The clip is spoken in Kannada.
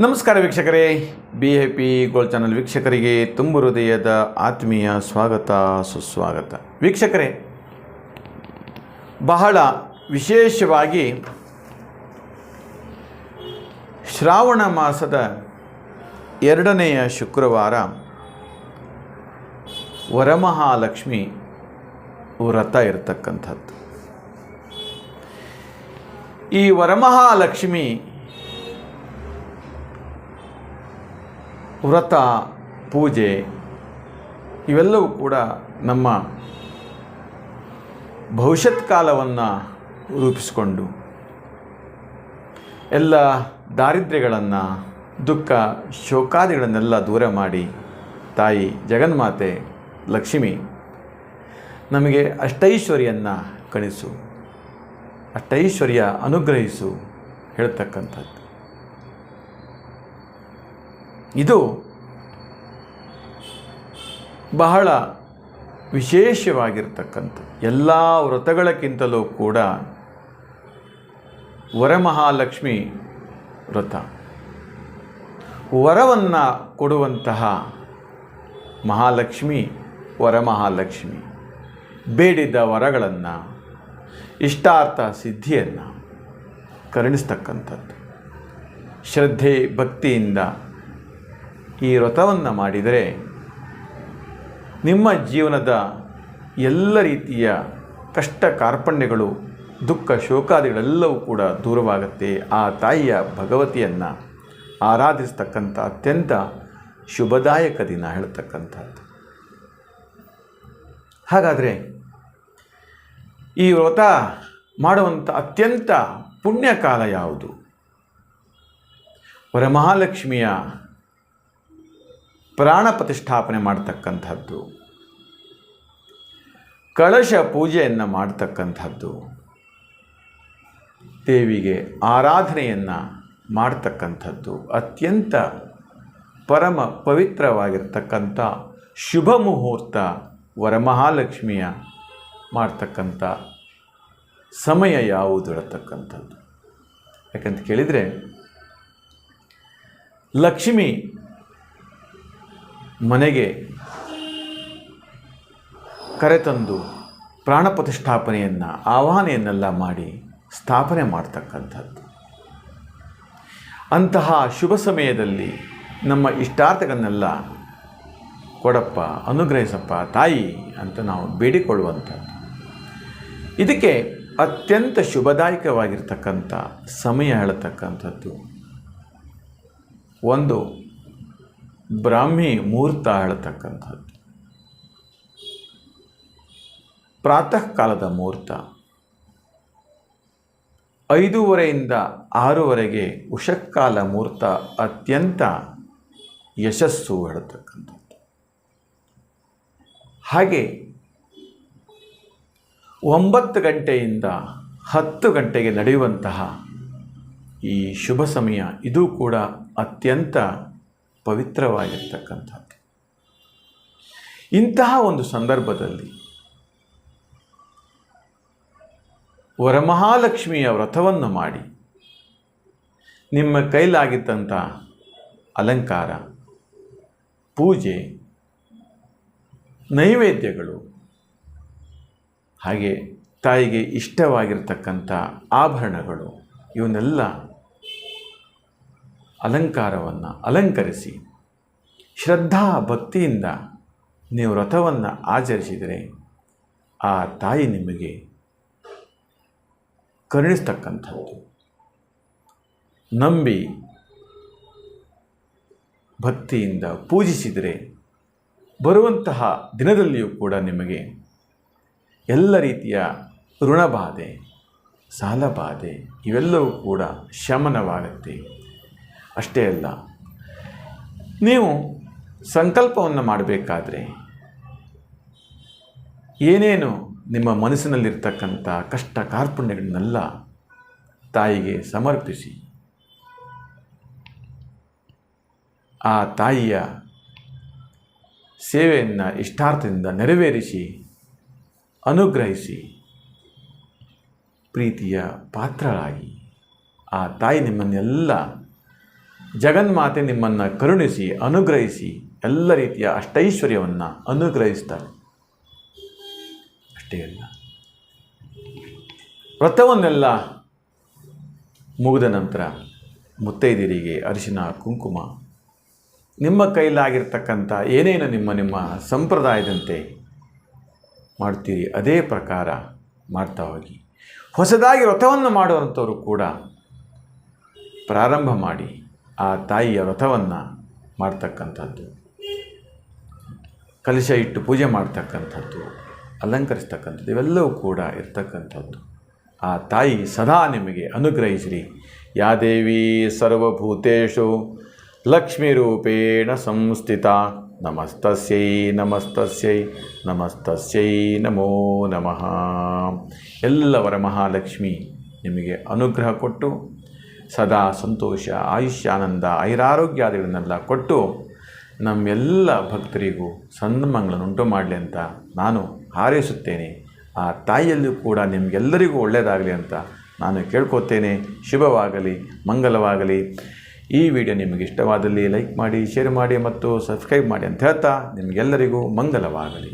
ನಮಸ್ಕಾರ ವೀಕ್ಷಕರೇ. B A P gold channel ವೀಕ್ಷಕರಿಗೆ ತುಂಬು ಹೃದಯದ ಆತ್ಮೀಯ ಸ್ವಾಗತ, ಸುಸ್ವಾಗತ. ವೀಕ್ಷಕರೇ, ಬಹಳ ವಿಶೇಷವಾಗಿ ಶ್ರಾವಣ ಮಾಸದ ಎರಡನೆಯ ಶುಕ್ರವಾರ ವರಮಹಾಲಕ್ಷ್ಮಿ ವ್ರತ ಇರತಕ್ಕಂಥದ್ದು. ಈ ವರಮಹಾಲಕ್ಷ್ಮಿ ವ್ರತ, ಪೂಜೆ ಇವೆಲ್ಲವೂ ಕೂಡ ನಮ್ಮ ಭವಿಷ್ಯತ್ ಕಾಲವನ್ನು ರೂಪಿಸಿಕೊಂಡು ಎಲ್ಲ ದಾರಿದ್ರ್ಯಗಳನ್ನು, ದುಃಖ, ಶೋಕಾದಿಗಳನ್ನೆಲ್ಲ ದೂರ ಮಾಡಿ ತಾಯಿ ಜಗನ್ಮಾತೆ ಲಕ್ಷ್ಮಿ ನಮಗೆ ಅಷ್ಟೈಶ್ವರ್ಯನ್ನು ಕಣಿಸು ಅಷ್ಟೈಶ್ವರ್ಯ ಅನುಗ್ರಹಿಸು ಹೇಳ್ತಕ್ಕಂಥದ್ದು. ಇದು ಬಹಳ ವಿಶೇಷವಾಗಿರ್ತಕ್ಕಂಥ ಎಲ್ಲ ವ್ರತಗಳಕ್ಕಿಂತಲೂ ಕೂಡ ವರಮಹಾಲಕ್ಷ್ಮಿ ವ್ರತ. ವರವನ್ನು ಕೊಡುವಂತಹ ಮಹಾಲಕ್ಷ್ಮಿ ವರಮಹಾಲಕ್ಷ್ಮಿ. ಬೇಡಿದ ವರಗಳನ್ನು, ಇಷ್ಟಾರ್ಥ ಸಿದ್ಧಿಯನ್ನು ಕರುಣಿಸ್ತಕ್ಕಂಥದ್ದು. ಶ್ರದ್ಧೆ ಭಕ್ತಿಯಿಂದ ಈ ವ್ರತವನ್ನು ಮಾಡಿದರೆ ನಿಮ್ಮ ಜೀವನದ ಎಲ್ಲ ರೀತಿಯ ಕಷ್ಟ ಕಾರ್ಪಣ್ಯಗಳು, ದುಃಖ, ಶೋಕಾದಿಗಳೆಲ್ಲವೂ ಕೂಡ ದೂರವಾಗುತ್ತೆ. ಆ ತಾಯಿಯ ಭಗವತಿಯನ್ನು ಆರಾಧಿಸ್ತಕ್ಕಂಥ ಅತ್ಯಂತ ಶುಭದಾಯಕ ದಿನ ಹೇಳ್ತಕ್ಕಂಥದ್ದು. ಹಾಗಾದರೆ ಈ ವ್ರತ ಮಾಡುವಂಥ ಅತ್ಯಂತ ಪುಣ್ಯಕಾಲ ಯಾವುದು? ವರಮಹಾಲಕ್ಷ್ಮಿಯ ಪ್ರಾಣ ಪ್ರತಿಷ್ಠಾಪನೆ ಮಾಡ್ತಕ್ಕಂಥದ್ದು. ಕಳಶ ಪೂಜೆಯನ್ನು ಮಾಡ್ತಕ್ಕಂಥದ್ದು. ದೇವಿಗೆ ಆರಾಧನೆಯನ್ನು ಮಾಡ್ತಕ್ಕಂಥದ್ದು. ಅತ್ಯಂತ ಪರಮ ಪವಿತ್ರವಾಗಿರ್ತಕ್ಕಂಥ ಶುಭ ಮುಹೂರ್ತ ವರಮಹಾಲಕ್ಷ್ಮಿಯ ಮಾಡ್ತಕ್ಕಂಥ ಸಮಯ ಯಾವುದು ಇರತಕ್ಕಂಥದ್ದು ಯಾಕಂತ ಕೇಳಿದರೆ ಲಕ್ಷ್ಮಿ ಮನೆಗೆ ಕರೆತಂದು ಪ್ರಾಣ ಪ್ರತಿಷ್ಠಾಪನೆಯನ್ನು, ಆಹ್ವಾನೆಯನ್ನೆಲ್ಲ ಮಾಡಿ ಸ್ಥಾಪನೆ ಮಾಡ್ತಕ್ಕಂಥದ್ದು. ಅಂತಹ ಶುಭ ಸಮಯದಲ್ಲಿ ನಮ್ಮ ಇಷ್ಟಾರ್ಥಗಳನ್ನೆಲ್ಲ, ಕೊಡಪ್ಪ, ಅನುಗ್ರಹಿಸಪ್ಪ, ತಾಯಿ ಅಂತ ನಾವು ಬೇಡಿಕೊಳ್ಳುವಂಥದ್ದು. ಇದಕ್ಕೆ ಅತ್ಯಂತ ಶುಭದಾಯಕವಾಗಿರ್ತಕ್ಕಂಥ ಸಮಯ ಹೇಳತಕ್ಕಂಥದ್ದು. ಒಂದು ಬ್ರಾಹ್ಮಿ ಮುಹೂರ್ತ ಹೇಳ್ತಕ್ಕಂಥದ್ದು ಪ್ರಾತಃ ಕಾಲದ ಮುಹೂರ್ತ ಐದೂವರೆಯಿಂದ ಆರೂವರೆಗೆ ಉಷಕ್ಕಾಲ ಮುಹೂರ್ತ ಅತ್ಯಂತ ಯಶಸ್ಸು ಹೇಳ್ತಕ್ಕಂಥದ್ದು ಹಾಗೆ ಒಂಬತ್ತು ಗಂಟೆಯಿಂದ ಹತ್ತು ಗಂಟೆಗೆ ನಡೆಯುವಂತಹ ಈ ಶುಭ ಸಮಯ, ಇದು ಕೂಡ ಅತ್ಯಂತ ಪವಿತ್ರವಾಗಿರ್ತಕ್ಕಂಥದ್ದು. ಇಂತಹ ಒಂದು ಸಂದರ್ಭದಲ್ಲಿ ವರಮಹಾಲಕ್ಷ್ಮಿಯ ವ್ರತವನ್ನು ಮಾಡಿ ನಿಮ್ಮ ಕೈಲಾಗಿದ್ದಂಥ ಅಲಂಕಾರ, ಪೂಜೆ, ನೈವೇದ್ಯಗಳು, ಹಾಗೆ ತಾಯಿಗೆ ಇಷ್ಟವಾಗಿರ್ತಕ್ಕಂಥ ಆಭರಣಗಳು, ಇವನ್ನೆಲ್ಲ ಅಲಂಕಾರವನ್ನು ಅಲಂಕರಿಸಿ, ಶ್ರದ್ಧಾ ಭಕ್ತಿಯಿಂದ ನೀವು ರಥವನ್ನು ಆಚರಿಸಿದರೆ ಆ ತಾಯಿ ನಿಮಗೆ ಕರುಣಿಸ್ತಕ್ಕಂಥದ್ದು. ನಂಬಿ ಭಕ್ತಿಯಿಂದ ಪೂಜಿಸಿದರೆ ಬರುವಂತಹ ದಿನದಲ್ಲಿಯೂ ಕೂಡ ನಿಮಗೆ ಎಲ್ಲ ರೀತಿಯ ಋಣಬಾಧೆ, ಸಾಲಬಾಧೆ ಇವೆಲ್ಲವೂ ಕೂಡ ಶಮನವಾಗುತ್ತೆ. ಅಷ್ಟೇ ಅಲ್ಲ. ನೀವು ಸಂಕಲ್ಪವನ್ನು ಮಾಡಬೇಕಾದ್ರೆ ಏನೇನು ನಿಮ್ಮ ಮನಸ್ಸಿನಲ್ಲಿರ್ತಕ್ಕಂಥ ಕಷ್ಟ ಕಾರ್ಪಣ್ಯಗಳನ್ನೆಲ್ಲ ತಾಯಿಗೆ ಸಮರ್ಪಿಸಿ. ಆ ತಾಯಿಯ ಸೇವೆಯನ್ನು ಇಷ್ಟಾರ್ಥದಿಂದ ನೆರವೇರಿಸಿ, ಅನುಗ್ರಹಿಸಿ, ಪ್ರೀತಿಯ ಪಾತ್ರರಾಗಿ ಆ ತಾಯಿ ನಿಮ್ಮನ್ನೆಲ್ಲ ಜಗನ್ಮಾತೆ ನಿಮ್ಮನ್ನು ಕರುಣಿಸಿ, ಅನುಗ್ರಹಿಸಿ, ಎಲ್ಲ ರೀತಿಯ ಅಷ್ಟೈಶ್ವರ್ಯವನ್ನು ಅನುಗ್ರಹಿಸ್ತಾರೆ. ಅಷ್ಟೇ ಅಲ್ಲ. ವ್ರತವನ್ನೆಲ್ಲ ಮುಗಿದ ನಂತರ ಮುತ್ತೈದಿರಿಗೆ ಅರಿಶಿನ, ಕುಂಕುಮ, ನಿಮ್ಮ ಕೈಲಾಗಿರ್ತಕ್ಕಂಥ ಏನೇನು ನಿಮ್ಮ ನಿಮ್ಮ ಸಂಪ್ರದಾಯದಂತೆ ಮಾಡ್ತೀರಿ, ಅದೇ ಪ್ರಕಾರ ಮಾಡ್ತಾ ಹೋಗಿ. ಹೊಸದಾಗಿ ವ್ರತವನ್ನು ಮಾಡುವಂಥವರು ಕೂಡ ಪ್ರಾರಂಭ ಮಾಡಿ. ಆ ತಾಯಿಯ ವ್ರತವನ್ನು ಮಾಡ್ತಕ್ಕಂಥದ್ದು. ಕಲಶ ಇಟ್ಟು ಪೂಜೆ ಮಾಡ್ತಕ್ಕಂಥದ್ದು, ಅಲಂಕರಿಸ್ತಕ್ಕಂಥದ್ದು, ಇವೆಲ್ಲವೂ ಕೂಡ ಇರ್ತಕ್ಕಂಥದ್ದು. ಆ ತಾಯಿ ಸದಾ ನಿಮಗೆ ಅನುಗ್ರಹಿಸಿರಿ. ಯಾದೇವಿ ಸರ್ವಭೂತೇಶು ಲಕ್ಷ್ಮೀರೂಪೇಣ ಸಂಸ್ಥಿತ, ನಮಸ್ತಸ್ಯೈ ನಮಸ್ತಸ್ಯೈ ನಮಸ್ತಸ್ಯೈ ನಮೋ ನಮಃ. ಎಲ್ಲವರ ಮಹಾಲಕ್ಷ್ಮಿ ನಿಮಗೆ ಅನುಗ್ರಹ ಕೊಟ್ಟು ಸದಾ ಸಂತೋಷ ಆಯುಷ್ಯಾನಂದ ಐರಾರೋಗ್ಯಾದಿಗಳನ್ನೆಲ್ಲ ಕೊಟ್ಟು ನಮ್ಮೆಲ್ಲ ಭಕ್ತರಿಗೂ ಸನ್ಮಂಗಳನ್ನುಂಟು ಮಾಡಲಿ ಅಂತ ನಾನು ಹಾರೈಸುತ್ತೇನೆ. ಆ ತಾಯಿಯಲ್ಲೂ ಕೂಡ ನಿಮಗೆಲ್ಲರಿಗೂ ಒಳ್ಳೆಯದಾಗಲಿ ಅಂತ ನಾನು ಕೇಳ್ಕೊತೇನೆ. ಶುಭವಾಗಲಿ, ಮಂಗಲವಾಗಲಿ. ಈ ವಿಡಿಯೋ ನಿಮಗೆ ಇಷ್ಟವಾದಲ್ಲಿ ಲೈಕ್ ಮಾಡಿ, ಶೇರ್ ಮಾಡಿ ಮತ್ತು ಸಬ್ಸ್ಕ್ರೈಬ್ ಮಾಡಿ ಅಂತ ಹೇಳ್ತಾ ನಿಮಗೆಲ್ಲರಿಗೂ ಮಂಗಲವಾಗಲಿ.